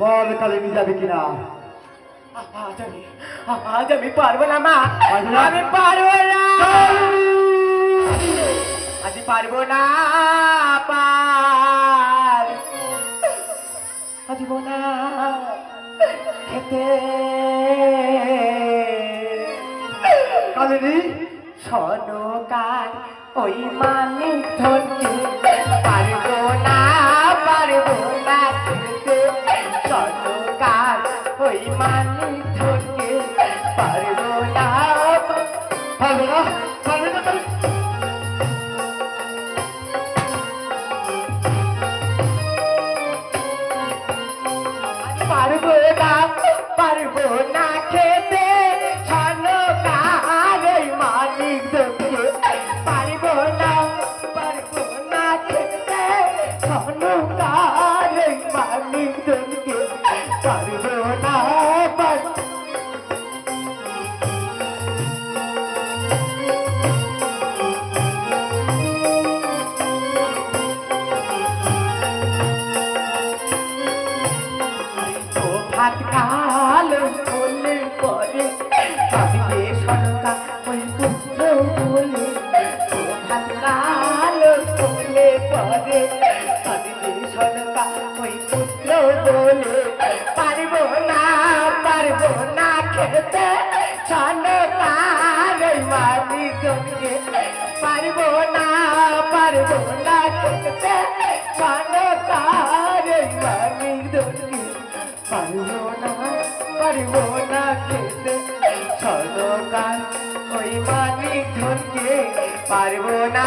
বল কালিনী যাবে কিনা আজ আমি আজ আমি পারব না মা। পারবি? আমি পারব না আজ পারব না পার আজ না খেতে কালিনী। সনকার ওই মালিক ধরতে পারব না পারব না খেতে। সনকার ওই ধরতে না। না না মালিক ধরতে পারব না ভাত কালো বলে পরে ভাবিতে সরকার ওই পুত্র বলে ভাত কালো বলে পরে ভাবিতে সরকার ওই পুত্র বলে। পারব না পারব না খেতে সরকার ওই মালিককে পারব না পারব না খেতে সরকার ওই মালিককে পারব না পারব না খেতে সরকার ওই মালিক ধনকে পারব না